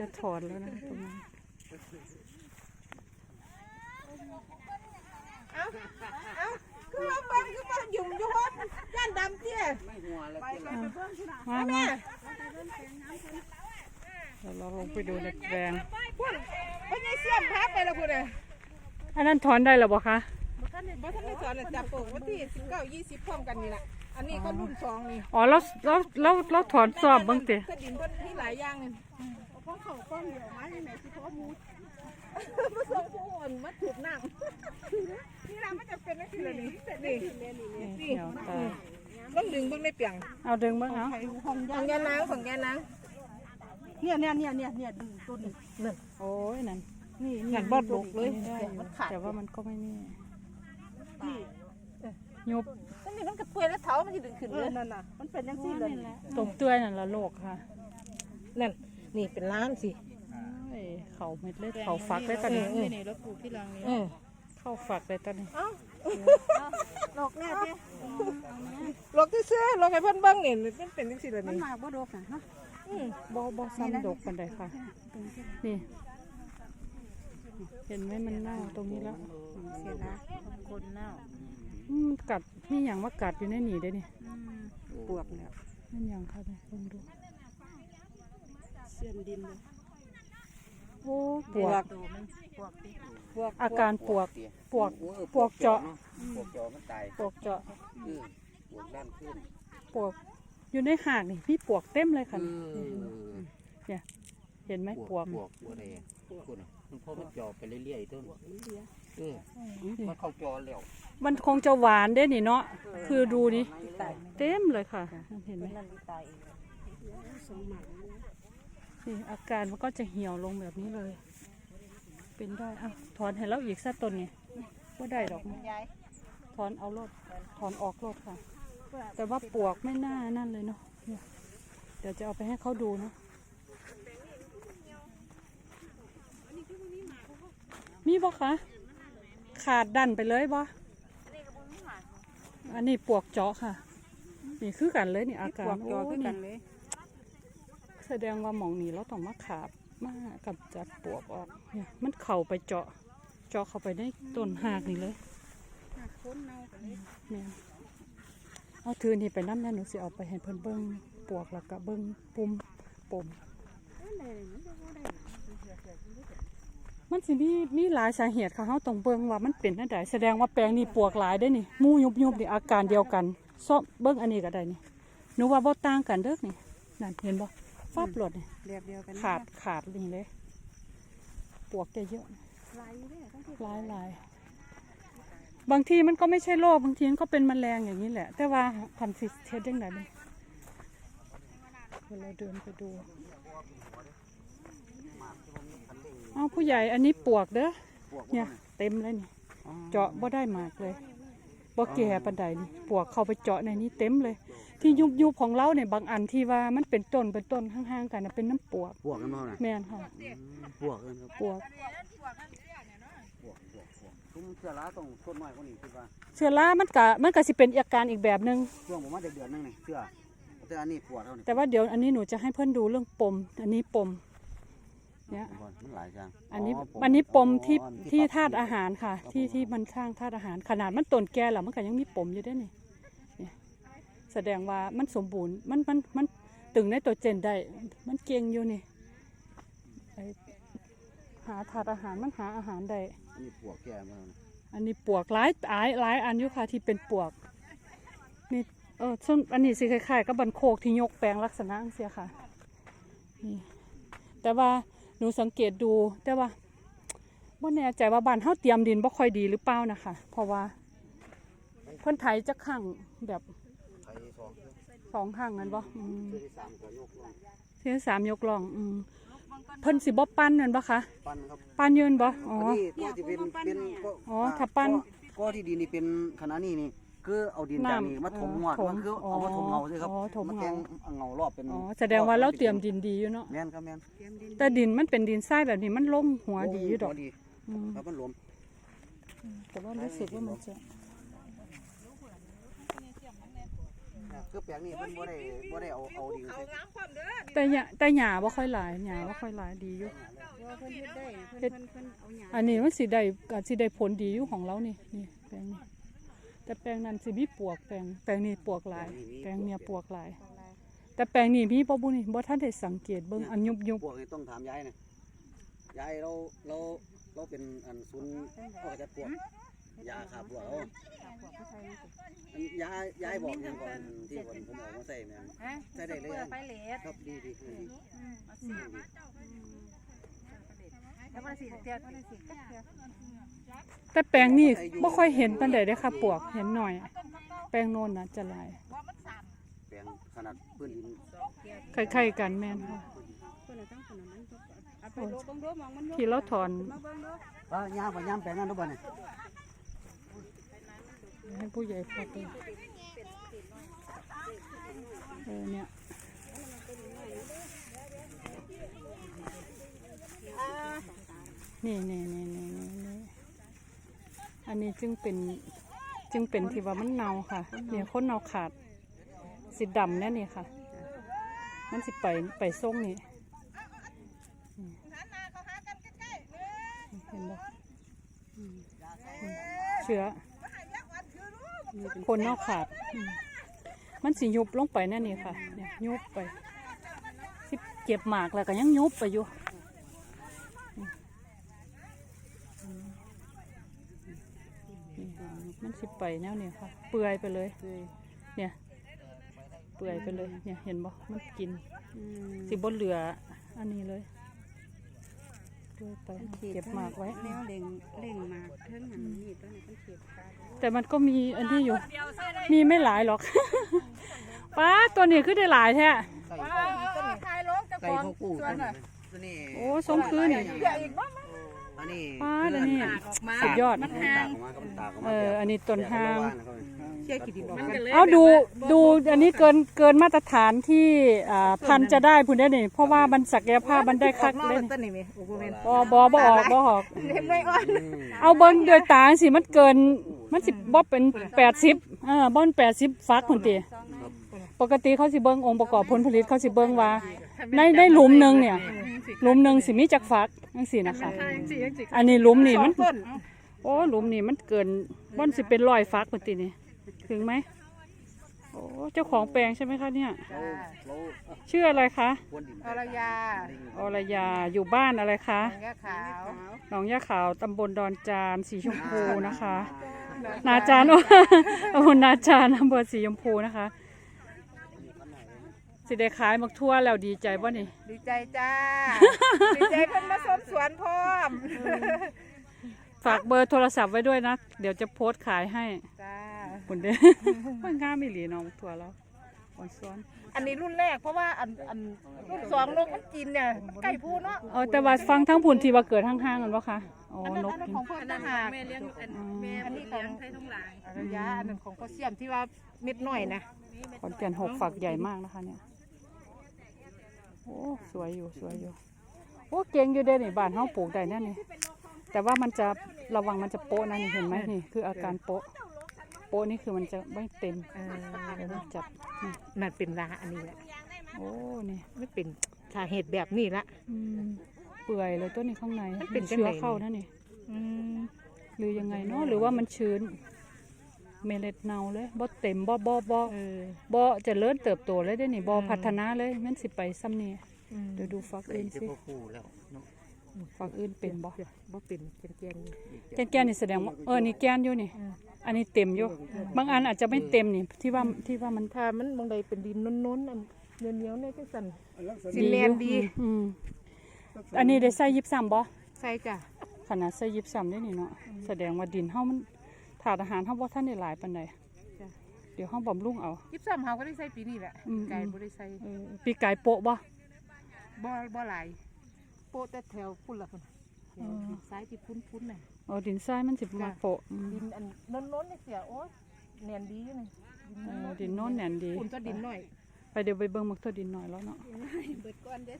จะถอนแล้วนะตรงนั้เอาเอาคือว่าเบิ่งคือว่ายุ่งอยู่ว่าย่านดำเตี้ยไม่หัวเลยมาแม่มาเดี๋ยวเราลงไปดูในแปลงพุ่นเพิ่นยังเสียมพาไปแล้วพุ่นน่ะอันนั้นถอนได้หรอบ่คะบ่ทันได้สอนเลยจับโป่งวันที่19 20พร้อมกันนี่แหละอันนี้ก็รุ่นสองนี่ อ๋อเราเราเราเราถอนสอบบ้างเติถ้าดินเพิ่นมีหลายอย่างเพราะเขาก้อนเดียวมาอย่ไหนสิเพราะมูผสมผู้อ่อนมาถูกน้ำนี่ล่ะมันจะเป็นจังซี่ล่ะนี่นี่นี่นี่เหี่ต้องดึงเบิ่งในเปียงเอาดึงบ้างเอาไข่ห้องขยาองแกนางของแกนางเนี่ยเนี่ยเนี่ยเนี่ยเนี่ยดึงต้นนี้โอ้ยนั่นนี่งานบอดบกเลยแต่ว่ามันก็ไม่นี่นี่ยุบอันนี้มันก็เปื่อยแล้วเท้ามันสิดึงขึ้นเลอยนั่นน่ะมันเป็นยังซี่เลยตรงเตื้อนั่นละโลกค่ะนั่น นี่เป็นล้านสิเอ้ยเขาเม็ดเล็ดเขาฝักเลยตอนนี้เออนี่แล้วปลูกที่รังนี้เออเข้าฝักเลยตอนนี้เอ้าดอกแรกเนี่ยลอกซื่อๆลอกให้เพิ่นเบิ่งนี่มันเป็นจังซี่ล่ะมันนี่มาบ่ดอกนะฮะอืมบ่บ่ซ้ำดกกันได้ค่ะนี่ เห็นไหมมันเน่าตรงนี้แล้วเสียนะคนเน่าอืมกัดมีอย่างว่ากัดอยู่ในหนีได้นี่ปวกแล้วนั่นอย่างค่ะเนี่ยลองดูเสียนดินเลยโอ้ปวกโตมันปวกดิพวกอาการปวกปวกปวกเจาะปวกเจาะมันตายปวกเจาะคือปวกด้านขึ้นปวกอยู่ในหากนี่พี่ปวกเต็มเลยค่ะเอนี่อเห็นไหมปปววกกปวกปวกอะไรอะคุณอะมันพอมันเจาะไปเรื่อยๆต้นเออมันเข้าจอแล้วมันคงจะหวานได้นี่เนาะคือดูนี่เต็มเลยค่ะเห็นไหม นี่อาการมันก็จะเหี่ยวลงแบบนี้เลย เป็นได้อะถอนให้เราอีกสักต้นไงว่าได้ดอกนะยายถอนเอารถถอนออกรถค่ะ แต่ว่าปวกไม่น่านั่นเลยเนาะเนี่ยเดี๋ยวจะเอาไปให้เขาดูเนาะมีบ่คะขาดดันไปเลยบ่อันนี้ปวกเจาะค่ะ นี่คือกันเลยนี่อาการปวกจอโคือกันเลย แสดงว่าหมองนี้เราต้องมาขาบมากับจัดปวกออกเนี่ยมันเข่าไปเจาะ เจาะเข้าไปในต้นหากนี่เลยคนเน่ากันเลยแม่นเอาถือนี่ไปน้ำเนี่ยหนูสิเอาไปให้เพิ่นเบิ้งปวกแล้วก็เบิ้งปุ่มปุ่มมันสิมีมีหลายสาเหตุค่ะเฮาต้องเบิ่งว่ามันเป็นจังไดแสดงว่าแปลงนี้ปวกหลายได้นี่หมู่ยุบยุบนี่อาการเดียวกันซ้อมเบิ่งอันนี้ก็ได้นี่หนูว่าบ่ต่างกันเด้อนี่นั่นเห็นบ่ ฟับรถนี่เรียบเดียวกันขาดขาดนี่เลยปวกจะเยอะลายเลยต้องที่หลายหลายบางทีมันก็ไม่ใช่โรคบางทีมันก็เป็นแมลงอย่างนี้แหละ แต่ว่าพันธุ์สิเทศยังไงเลยเวลาเดินไปดู เอาผู้ใหญ่อันนี้ปวกเด้อปวกเนี่ยเต็มเลยนี่เจาะบ่ได้มากเลย บ่แก่ปันใดนี่ปวกเข้าไปเจาะในนี้เต็มเลย ที่ยุบยุบๆของเราเนี่ยบางอันที่ว่ามันเป็นต้นเป็นต้นห่างๆกันน่ะเป็นน้ำปวกปวกกันมั้งนะแม่นค่ะปวกกันครับปวกปวกปวกปวกซุ้มเสือร้าต้องต้นน้อยกว่านี้คิดว่าเชื้อรามันก็มันก็สิเป็นอาการอีกแบบหนึง ช่วงผมมาเดือนหนึงนี่เสือแต่อันนี้ปวดเท่านี้แต่ว่าเดี๋ยวอันนี้หนูจะให้เพื่อนดูเรื่องปม อันนี้ปม เนี่ยมันหลายจังอันนี้ผมอันนี้ปมที่อ๋อที่ปรับธาตุอาหารค่ะครับที่ผมที่มันสร้างธาตุอาหาร ขนาดมันต้นแก่แล้วมันก็ยังมีปมอยู่ได้นี่เนี่ยแสดงว่ามันสมบูรณ์มันมันมันตึงในตัวเจนได้ มันเก่งอยู่นี่ไอ้หาธาตุอาหารมันหาอาหารได้อันนี้ปวกแก่มาแล้วนะอันนี้ปวกหลายหลายหลายอันอยู่ค่ะที่เป็นปวกนี่เออส่วนอันนี้สิคล้ายๆกับบันโคกที่ยกแปลงลักษณะเสียค่ะนี่แต่ว่า หนูสังเกตดูแต่ว่าบ่แน่ใจว่าบ้านเฮาเตรียมดินบ่ค่อยดีหรือเปล่านะคะ เพราะว่าเพิ่นไถจะข้างแบบไทยสองสองข้างนั่นบ่อืมเทือที่สามก็ยกลงเที่สามยกล่องอืมเพิ่นสิบ่ปั้นนั่นบ่คะปั้นครับปั้นยืนบ่อ๋อ อันนี้ก็จะเป็นเป็นก็อ๋อถ้าปั้น ก็ก็ที่ดินนี่เป็นขนาดนี้นี่ คือเอาดินจากนี่น้ำมาถมงอดถมมันคือเอามาถมเงาสิครับอ๋อถมมาเงาแกงเงารอบเป็นอ๋อแสดงว่าเราเตรียมดินดีอยู่เนาะแม่นครับแม่นเตรียมดินแต่ดินมันเป็นดินทรายแบบนี้มันลงหัวดีอยู่ดอกหัวดีอืมครับมันหลวมแต่ว่ารู้สึกว่ามันจะคือแปลงนี้เพิ่นบ่ได้บ่ได้เอาเอาดินเขาใส่งามความเด้อแต่หญ้าแต่หญ้าบ่ค่อยหลายหญ้าบ่ค่อยหลายดีอยู่ว่าเพิ่นเฮ็ดได้เพิ่นเพิ่นเพิ่นเอาหยาอันนี้มันสิได้ก็สิได้ผลดีอยู่ของเรานี่นี่แปลงนี้ แต่แปลงนั้นสิมีปวกแปลงแปลงนี้ปวกหลาย แปลงเนี่ยปวกหลาย แต่แปลงนี้มีบ่บุนี่บ่ทันได้สังเกตเบิ่งอันยุบยุบพวกนี้ต้องถามยายนะยายเราเราเราเป็นอันศูนย์พ่อจัดพวกยาขาพวกเราพวกผู้ชายนี่สิอันยายยายบอกยังก่อนที่ผมผมออกมาใส่แม่นฮะใส่ได้เลยเปิอัดนไฟเลสครับดีดีดีเอาสิ แล้วมันสิเตียมันสิกัดเตียแต่แปลงนี้บ่ค่อยเห็นปานใดเด้อค่ะปวกเห็นหน่อย แปลงโน้นน่ะจะหลายแปลงขนาดพื้นดินคล้ายๆกันแม่นค่ะเพิ่นเอาตั้งคนนั้นเอาไปโลบังโลมองมันที่เราถอนมาเบิ่งโลว่ายามว่ายามแปลงนั้นทุกวันนี่ให้ผู้ใหญ่พาไปเออเนี่ย นี่นี่นี่นี่นี่นี่อันนี้จึงเป็นจึงเป็นที่ว่ามันเนาค่ะเนี่ยคนเนาขาดสีดำแน่นี่ค่ะ มันสิไปไปส่งนี่เห็นบ่เชื้อมาให้ยักษ์วันคือรู้คนเนาขาด มันสิยุบลงไปแน่นี่ค่ะเนี่ยยุบไปเก็บหมากแล้วก็ยังยุบไปอยู่อืมอืมนี่ มันสิไปแนวนี้ค่ะ เปื่อยไปเลย เนี่ย เปื่อยไปเลย เนี่ย เห็นบ่มันกิน สิบนเหลือ อันนี้เลยเปื่อยไปเก็บหมากไว้ แนวเล่งเล่งหมากเทิงหันนี่ตัวนี้เพิ่นเก็บตาดูแต่มันก็มีอันนี้อยู่ มีไม่หลายหรอกป้าตัวนี้คือได้หลายแท้ใส่ทายลงจะใส่ก่อนข้าวกุ้งส่วนน่ะตัวนี้โอ้สมคืนนี่เดี๋ยวอีกบ่ อันนี้ป้าเดี๋ยวนี้ออกมาสุดยอด มันตากออกมาก็มันตากออกเอมาออันนี้ต้นหาง เชี่ยกี่ดิบออกกันเอาดูดูอันนี้เกินเกินมาตรฐานที่อ่าพันธุ์จะได้พุ่นได้นี่เพราะว่ามันศักยภาพมันได้คักเลเลยยต้นนี่มั้ยโอ้โหแม่นบอบอบออกบอออก เล็บน้อยอ่อนเอาเบิ้งโดยตาสิมันเกินมันสิบ่เป็นแปดสิบเออบ่เป็นแปดสิบฟักพุ่นติปกติเขาสิเบิ้งองค์ประกอบผลผลิตเขาสิเบิ้งว่า ในในหลุมหนึ่งเนี่ย หลุมหนึ่งสิมีจักฟัก จังซี่นะคะอันนี้หลุมนี่มันต้นโอ้หลุมนี่มันเกินบ่นสิเป็นร้อยฟักพุ่นตินี่ถึงไหมโอ้เจ้าของแปลงใช่ไหมคะเนี่ยเราเราชื่ออะไรคะควรดินอรยาอรยาอยู่บ้านอะไรคะแง่ขาวหนองยาขาวตำบลดอนจานสีชมพูนะคะ นาจารย์ตำบลนาจารย์อำเภอสีชมพูนะคะ สิได้ขายมักทั่วแล้วดีใจบ่นี่ ดีใจจ้า ดีใจเพิ่นมาสมสวนพร้อมฝากเบอร์โทรศัพท์ไว้ด้วยนะ เดี๋ยวจะโพสต์ขายให้จ้า คุณเด้ มันงามอีหลีน้องมักทั่วแล้วอ่อนซ้อนอันนี้รุ่นแรกเพราะว่าอันอันรุ่นสองลงมันกินเนี่ยไก่พูเนาะเอาแต่ว่าฟังทั้งผุนที่ว่าเกิดห้างๆกันวะคะอ๋ออันนั้นนกอันนั้นกินของพ่อทหารแม่เลี้ยงอันอืมแม่เลี้ยงไทยทุ่งหลางอรยาอันนั้นของพ่อเสี่ยมที่ว่าเม็ดหน่อยนะ ขอนแก่นหกฝักใหญ่มากนะคะเนี่ย โอ้สวยอยู่สวยอยู่โอ้เก่งอยู่เด้นี่บ้านเฮาปลูกได้แน่นี่แต่ว่ามันจะระวังมันจะโปะนะนี่เห็นไหมนี่คืออาการโปะโปะนี่คือมันจะไม่เต็มเออเดี๋ยวเราจับนี่มันเป็นราอันนี้แหละโอ้นี่ไม่เป็นสาเหตุแบบนี้ละ อืมเปื่อยเลยต้นนี้ข้างในมันเป็นจังเชื้อไหน เข้านะนี่อืมหรือยังไงเนาะหรือว่ามันชื้น เมล็ดเน่าเลยบ่เต็มบ่บ่บ่เออบ่เจะเลิ่เติบโตเลยได้นี่บ่พัฒนาเลยมันสิไปซ้ำนี่อืมเดี๋ยวดูฟักใส่อื่นที่สิพ่อคู่แล้วเนาะฟักอื่นเป็นบ่บ่เป็นแกนๆอยู่แกนแกนนี่แสดงว่าเออนี่แกนอยู่นี่ อันนี้เต็มอยู่ บางอันอาจจะไม่เต็มนี่ที่ว่าที่ว่ามันถ้ามันบางใดเป็นดินน้นๆอันเหนียวๆเนี่ยจังซั่นสิดีแนอนยู่ดีอืมอันนี้ได้ใส่ยิบซ้ำบ่ใส่จ้ะขนาดใส่ยิบซ้ำได้นี่เนาะแสดงว่าดินเฮามัน ถาดอาหารเฮาบ่ทันได้หลายปานใดจ้ะเดี๋ยวเฮาบำรุงเอายิบซ้ำเฮาก็ได้ใส่ปีนี้แหละอืม ไก่บ่ได้ใส่เออปีกายโปะบ่ บ่บ่หลายโปะแต่แถวพุ่นละพุ่นแถวดินซ้ายที่พุ่นๆน่ะอ๋อดินทรายมันสิมาโปะอืมดินอันน้นๆนี่เสียโอ้ยแน่นดีอยู่นี่เออดินโน่นแหน่นดีพุ่นก็ดินน้อย ไปเดี๋ยวไปเบิ่งมักตัวดินหน่อยแล้วเนาะ เบิดก่อนเด้อ